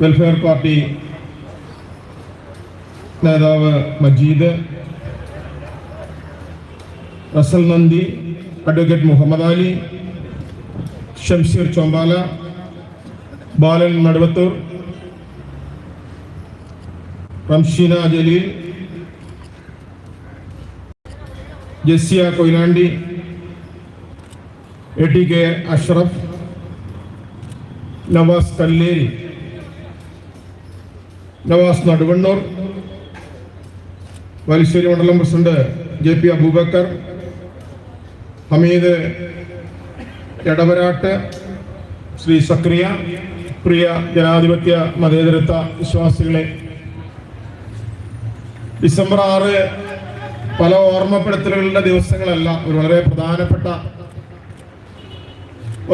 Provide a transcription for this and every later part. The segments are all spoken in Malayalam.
വെൽഫെയർ പാർട്ടി നേതാവ് മജീദ് റസൽ നന്ദി advocate Muhammad Ali Shamsheer Chombala Balan Naduvathur Ramsheena Jaleel Jasiya Koyilandy A T K Ashraf Navas Kalleri. Navas Naduvannur Valissery മണ്ഡലം president J P Abubakar Hameed Edavarat Shri Zakariya പ്രിയ ജനാധിപത്യ മതേതരത്വ വിശ്വാസികളെ. ഡിസംബർ ആറ് പല ഓർമ്മപ്പെടുത്തലുകളുടെ ദിവസങ്ങളല്ല ഒരു വളരെ പ്രധാനപ്പെട്ട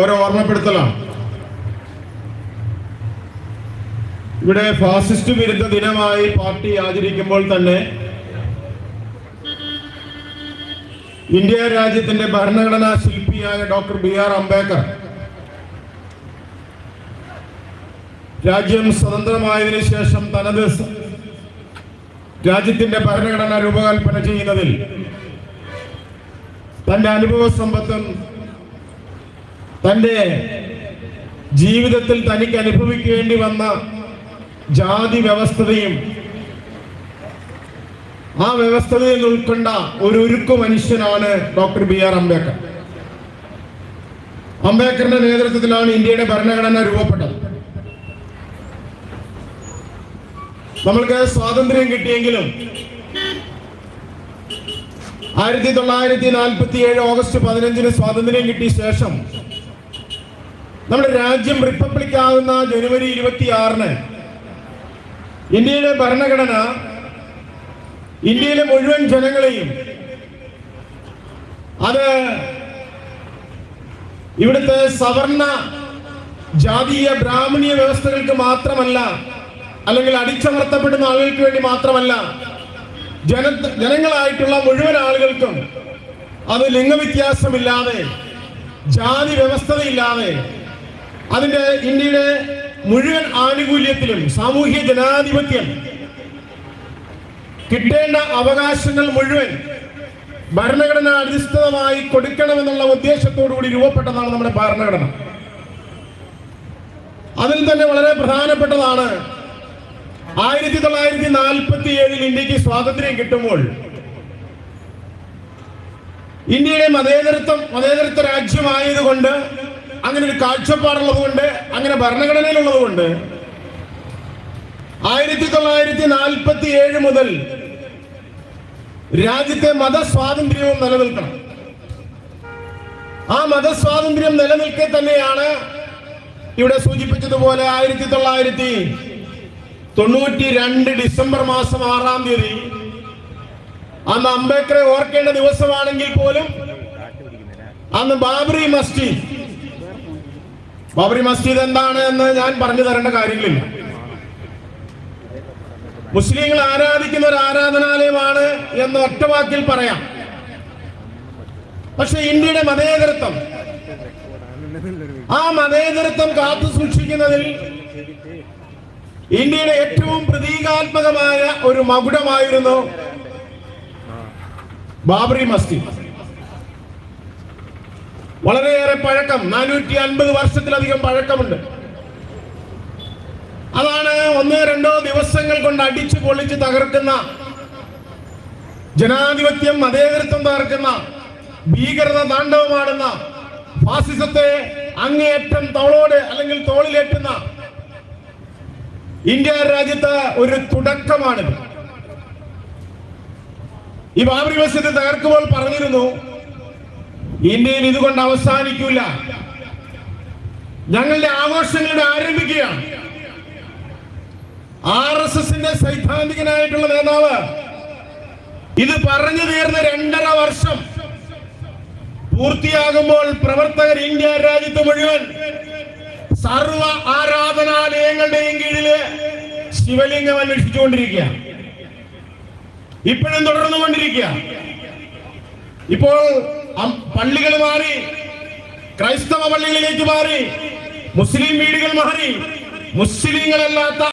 ഓരോ ഓർമ്മപ്പെടുത്തലാണ്. ഇവിടെ ഫാസിസ്റ്റ് വിരുദ്ധ ദിനമായി പാർട്ടി ആചരിക്കുമ്പോൾ തന്നെ ഇന്ത്യ രാജ്യത്തിന്റെ ഭരണഘടനാ ശില്പിയായ ഡോക്ടർ ബി ആർ അംബേദ്കർ രാജ്യം സ്വതന്ത്രമായതിനു ശേഷം തനത് രാജ്യത്തിന്റെ ഭരണഘടന രൂപകൽപ്പന ചെയ്യുന്നതിൽ തന്റെ അനുഭവ സമ്പത്തും തന്റെ ജീവിതത്തിൽ തനിക്ക് അനുഭവിക്കേണ്ടി വന്ന ജാതി വ്യവസ്ഥതയും ആ വ്യവസ്ഥതയിൽ ഉൾക്കൊണ്ട ഒരു മനുഷ്യനാണ് ഡോക്ടർ ബി ആർ അംബേദ്കർ. അംബേദ്കറിന്റെ നേതൃത്വത്തിലാണ് ഇന്ത്യയുടെ ഭരണഘടന രൂപപ്പെട്ടത്. നമ്മൾക്ക് സ്വാതന്ത്ര്യം കിട്ടിയെങ്കിലും ആയിരത്തി തൊള്ളായിരത്തി നാൽപ്പത്തി ഏഴ് ഓഗസ്റ്റ് പതിനഞ്ചിന് സ്വാതന്ത്ര്യം കിട്ടിയ ശേഷം നമ്മുടെ രാജ്യം റിപ്പബ്ലിക് ആകുന്ന ജനുവരി ഇരുപത്തിയാറിന് ഇന്ത്യയുടെ ഭരണഘടന ഇന്ത്യയിലെ മുഴുവൻ ജനങ്ങളെയും അത് ഇവിടുത്തെ സവർണ ജാതീയ ബ്രാഹ്മണീയ വ്യവസ്ഥകൾക്ക് മാത്രമല്ല അല്ലെങ്കിൽ അടിച്ചമർത്തപ്പെടുന്ന ആളുകൾക്ക് വേണ്ടി മാത്രമല്ല ജന ജനങ്ങളായിട്ടുള്ള മുഴുവൻ ആളുകൾക്കും അത് ലിംഗവ്യത്യാസമില്ലാതെ ജാതി വ്യവസ്ഥതയില്ലാതെ അതിന്റെ ഇന്ത്യയുടെ മുഴുവൻ ആനുകൂല്യത്തിലും സാമൂഹ്യ ജനാധിപത്യം കിട്ടേണ്ട അവകാശങ്ങൾ മുഴുവൻ ഭരണഘടന അധിഷ്ഠിതമായി കൊടുക്കണമെന്നുള്ള ഉദ്ദേശത്തോടു കൂടി രൂപപ്പെട്ടതാണ് നമ്മുടെ ഭരണഘടന. അതിൽ തന്നെ വളരെ പ്രധാനപ്പെട്ടതാണ് ആയിരത്തി തൊള്ളായിരത്തി നാൽപ്പത്തി ഏഴിൽ ഇന്ത്യയ്ക്ക് സ്വാതന്ത്ര്യം കിട്ടുമ്പോൾ ഇന്ത്യയുടെ മതേതരത്വം മതേതരത്വ രാജ്യമായതുകൊണ്ട് അങ്ങനെ ഒരു കാഴ്ചപ്പാടുള്ളത് കൊണ്ട് അങ്ങനെ ഭരണഘടനയിലുള്ളതുകൊണ്ട് ആയിരത്തി തൊള്ളായിരത്തി നാൽപ്പത്തി ഏഴ് മുതൽ രാജ്യത്തെ മതസ്വാതന്ത്ര്യവും നിലനിൽക്കണം. ആ മതസ്വാതന്ത്ര്യം നിലനിൽക്കെ തന്നെയാണ് ഇവിടെ സൂചിപ്പിച്ചതുപോലെ ആയിരത്തി തൊള്ളായിരത്തി തൊണ്ണൂറ്റി രണ്ട് ഡിസംബർ മാസം ആറാം തീയതി അന്ന് അംബേദ്കറെ ഓർക്കേണ്ട ദിവസമാണെങ്കിൽ പോലും അന്ന് ബാബറി മസ്ജിദ് ബാബറി മസ്ജിദ് എന്താണ് എന്ന് ഞാൻ പറഞ്ഞു തരേണ്ട കാര്യങ്ങളില്ല. മുസ്ലിങ്ങൾ ആരാധിക്കുന്ന ഒരു ആരാധനാലയമാണ് എന്ന് ഒറ്റവാക്കിൽ പറയാം. പക്ഷെ ഇന്ത്യയുടെ മതേതരത്വം ആ മതേതരത്വം കാത്തു സൂക്ഷിക്കുന്നതിൽ ഇന്ത്യയുടെ ഏറ്റവും പ്രതീകാത്മകമായ ഒരു മകുടമായിരുന്നു ബാബറി മസ്ജിദ്. വളരെയേറെ പഴക്കം നാനൂറ്റി അൻപത് വർഷത്തിലധികം പഴക്കമുണ്ട്. അതാണ് ഒന്നോ രണ്ടോ ദിവസങ്ങൾ കൊണ്ട് അടിച്ചു പൊളിച്ച് തകർക്കുന്ന ജനാധിപത്യം മതേതൃത്വം തകർക്കുന്ന ഭീകരത താണ്ഡവമാടുന്ന ഫാസിസത്തെ അങ്ങേയറ്റം തോളോട് അല്ലെങ്കിൽ തോളിലേറ്റുന്ന ഇന്ത്യ രാജ്യത്ത് ഒരു തുടക്കമാണിത്. ഈ ബാബറി മസ്ജിദ് തകർക്കുമ്പോൾ പറഞ്ഞിരുന്നു ഇന്ത്യയിൽ ഇതുകൊണ്ട് അവസാനിക്കില്ല ഞങ്ങളുടെ ആഘോഷങ്ങളുടെ ആരംഭിക്കുകയാണ് ആർ എസ് എസിന്റെ സൈദ്ധാന്തികനായിട്ടുള്ള നേതാവ് ഇത് പറഞ്ഞു തീർന്ന രണ്ടര വർഷം പൂർത്തിയാകുമ്പോൾ പ്രവർത്തകർ ഇന്ത്യ രാജ്യത്ത് മുഴുവൻ സർവ ആരാധനാലയങ്ങളുടെയും കീഴിൽ ശിവലിംഗം അന്വേഷിച്ചുകൊണ്ടിരിക്കുക. ഇപ്പോഴും തുടർന്നുകൊണ്ടിരിക്കുക. ഇപ്പോൾ പള്ളികൾ മാറി ക്രൈസ്തവ പള്ളികളിലേക്ക് മാറി മുസ്ലിം വീടുകൾ മാറി മുസ്ലിങ്ങളല്ലാത്ത